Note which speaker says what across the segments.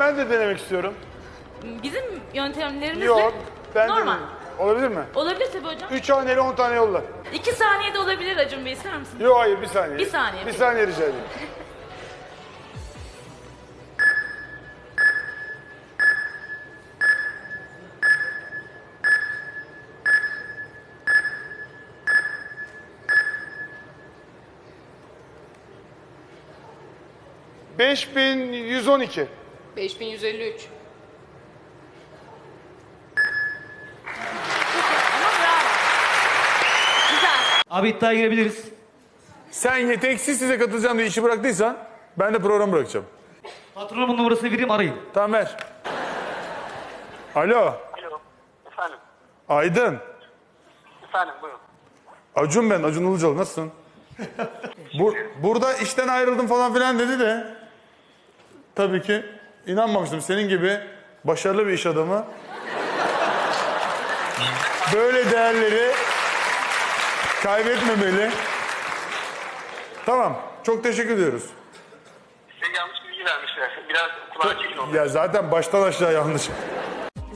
Speaker 1: ben de denemek istiyorum.
Speaker 2: Bizim yöntemlerimizle
Speaker 1: Yok. Ben de
Speaker 2: normal.
Speaker 1: deneyeyim. Olabilir mi?
Speaker 2: Olabilir tabii hocam.
Speaker 1: 3 haneli 10 tane yolla.
Speaker 2: İki saniyede olabilir Acun Bey ister misin?
Speaker 1: Yok hayır bir saniye.
Speaker 2: Bir saniye,
Speaker 1: Bir saniye rica edeyim. Beş bin yüz on iki.
Speaker 3: 5153.
Speaker 2: Ama bravo. Güzel.
Speaker 4: Abi iddiaya girebiliriz.
Speaker 1: Sen yeteneksiz size katılacağım diye işi bıraktıysan ben de program bırakacağım.
Speaker 4: Patronumun numarasını vereyim arayın.
Speaker 1: Tamam ver. Alo.
Speaker 5: Alo. Efendim.
Speaker 1: Aydın.
Speaker 5: Efendim buyurun.
Speaker 1: Acun ben, Acun Ilıcalı. Nasılsın? Bu, burada işten ayrıldım falan filan dedi de. Tabii ki inanmamıştım. Senin gibi başarılı bir iş adamı. Böyle değerleri kaybetmemeli. Tamam. Çok teşekkür ediyoruz.
Speaker 5: Size yanlış bilgi vermişler. Biraz kulağa çekin onu.
Speaker 1: Ya zaten baştan aşağı yanlış.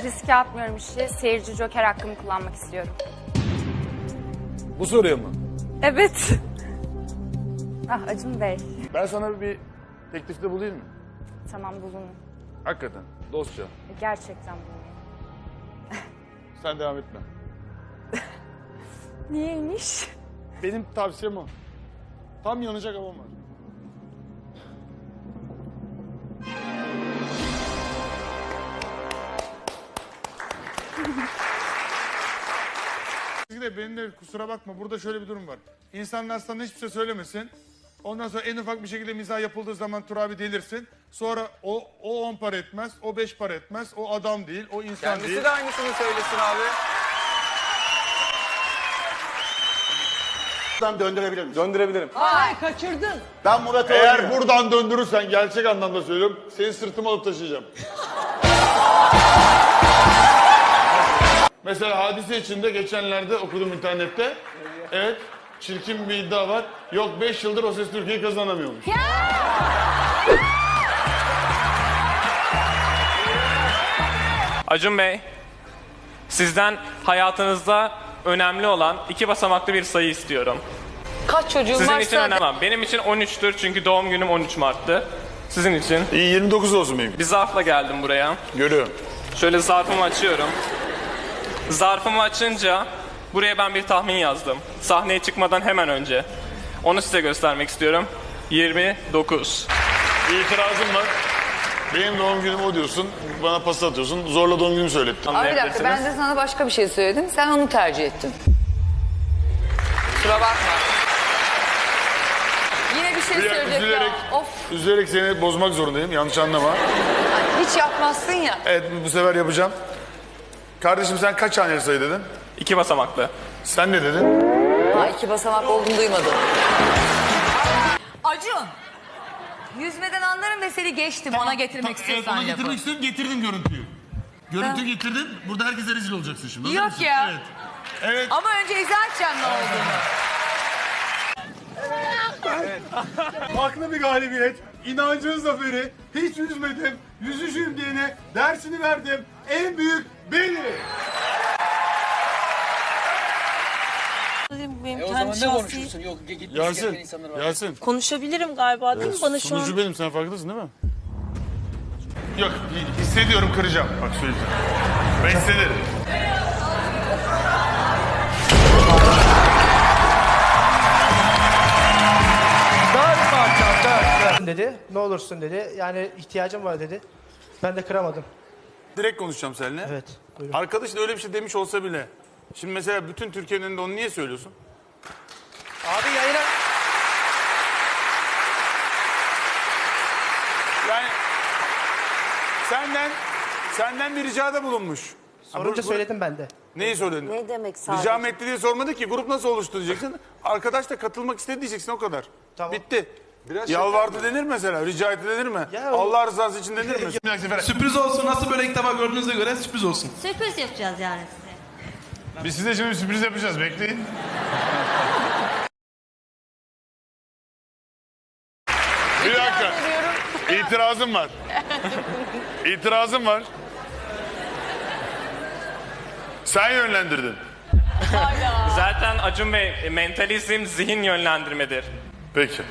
Speaker 6: Riske atmıyorum işi. Seyirci joker hakkımı kullanmak istiyorum.
Speaker 1: Bu soruya mı?
Speaker 6: Evet. Ah Acun Bey.
Speaker 1: Ben sana bir teklifte bulayım mı?
Speaker 6: Tamam bulunun.
Speaker 1: Hakikaten. Dostça.
Speaker 6: Gerçekten bulunun.
Speaker 1: Sen devam etme.
Speaker 6: Niyeymiş?
Speaker 1: Benim tavsiyem o. Tam yanacak havam var. Bir de benim de kusura bakma burada şöyle bir durum var. İnsanlar sana hiçbir şey söylemesin. Ondan sonra en ufak bir şekilde mizah yapıldığı zaman Tur abi delirsin. Sonra o o on para etmez, o beş para etmez, o adam değil, o insan değil.
Speaker 7: Kendisi de aynısını söylesin abi.
Speaker 8: Buradan döndürebilir misin?
Speaker 7: Döndürebilirim.
Speaker 3: Ay kaçırdın.
Speaker 8: Ben Murat
Speaker 1: Eğer
Speaker 8: Eğer
Speaker 1: buradan döndürürsen gerçek anlamda söylüyorum. Seni sırtıma alıp taşıyacağım. Mesela hadise içinde geçenlerde okudum internette. Evet. Çirkin bir iddia var. Yok 5 yıldır o ses Türkiye'yi kazanamıyormuş.
Speaker 9: Acun Bey, sizden hayatınızda önemli olan iki basamaklı bir sayı istiyorum.
Speaker 3: Kaç çocuğun
Speaker 9: Sizin
Speaker 3: varsa...
Speaker 9: için önemli. Benim için 13'tür çünkü doğum günüm 13 Mart'tı. Sizin için.
Speaker 1: İyi 29 olsun benim.
Speaker 9: Bir zarfla geldim buraya.
Speaker 1: Görüyorum.
Speaker 9: Şöyle zarfımı açıyorum. Zarfımı açınca buraya ben bir tahmin yazdım. Sahneye çıkmadan hemen önce. Onu size göstermek istiyorum. 29.
Speaker 1: Bir itirazım var. Benim doğum günüm o diyorsun. Bana pas atıyorsun. Zorla doğum günümü söylettin.
Speaker 3: Abi bir dakika ben de sana başka bir şey söyledim. Sen onu tercih ettin. Kusura bakma. Yine bir şey söyleyecek
Speaker 1: üzülerek,
Speaker 3: ya. Of
Speaker 1: üzülerek seni bozmak zorundayım. Yanlış anlama.
Speaker 3: hiç yapmazsın ya.
Speaker 1: Evet bu sefer yapacağım. Kardeşim sen kaç haneli sayı dedin?
Speaker 9: İki basamaklı.
Speaker 1: Sen ne dedin?
Speaker 3: Ha iki basamak olduğunu duymadım.
Speaker 10: Acun. Yüzmeden anlarım ve seni geçtim ona getirmek istiyorsan lafı.
Speaker 1: istedim getirdim görüntüyü. Görüntü getirdim. Burada herkese rezil olacaksın şimdi.
Speaker 10: Yok ya.
Speaker 1: Evet.
Speaker 10: Ama önce izah edeceğim ne olduğunu.
Speaker 1: Haklı bir galibiyet. İnancın zaferi. Hiç yüzmedim. Yüzücüyüm diyene dersini verdim. En büyük benim.
Speaker 7: Ne konuşursun? Yok gereken
Speaker 1: Yasin.
Speaker 7: insanlar var.
Speaker 1: Yasin.
Speaker 3: Konuşabilirim galiba değil mi? Bana şu an...
Speaker 1: Sunucu benim sen farkındasın değil mi? Yok hissediyorum kıracağım. Bak söyleyeceğim. Ben hissederim.
Speaker 11: dedi. Ne olursun dedi. Yani ihtiyacım var dedi. Ben de kıramadım.
Speaker 1: Direkt konuşacağım seninle.
Speaker 11: Evet. Buyurun.
Speaker 1: Arkadaşın öyle bir şey demiş olsa bile. Şimdi mesela bütün Türkiye'nin önünde onu niye söylüyorsun?
Speaker 11: Yayına...
Speaker 1: Yani senden senden bir ricada bulunmuş.
Speaker 11: Sorunca
Speaker 1: bu- bu-
Speaker 11: söyledim ben de.
Speaker 1: Neyi söyledin?
Speaker 3: Ne demek
Speaker 1: Rica mı etti diye sormadı ki. Grup nasıl oluştu diyeceksin. Arkadaş da katılmak istedi diyeceksin o kadar.
Speaker 11: Tamam.
Speaker 1: Bitti. Yalvardı denir mesela. Rica etti denir mi?
Speaker 11: Ya o-
Speaker 1: Allah rızası için denir mi?
Speaker 4: Sürpriz olsun. Nasıl böyle ilk defa gördüğünüze göre sürpriz olsun.
Speaker 10: Sürpriz yapacağız yani size.
Speaker 1: Biz size şimdi bir sürpriz yapacağız. Bekleyin. İtirazım var. İtirazım var. Sen yönlendirdin.
Speaker 9: Zaten Acun Bey mentalizm zihin yönlendirmedir.
Speaker 1: Peki.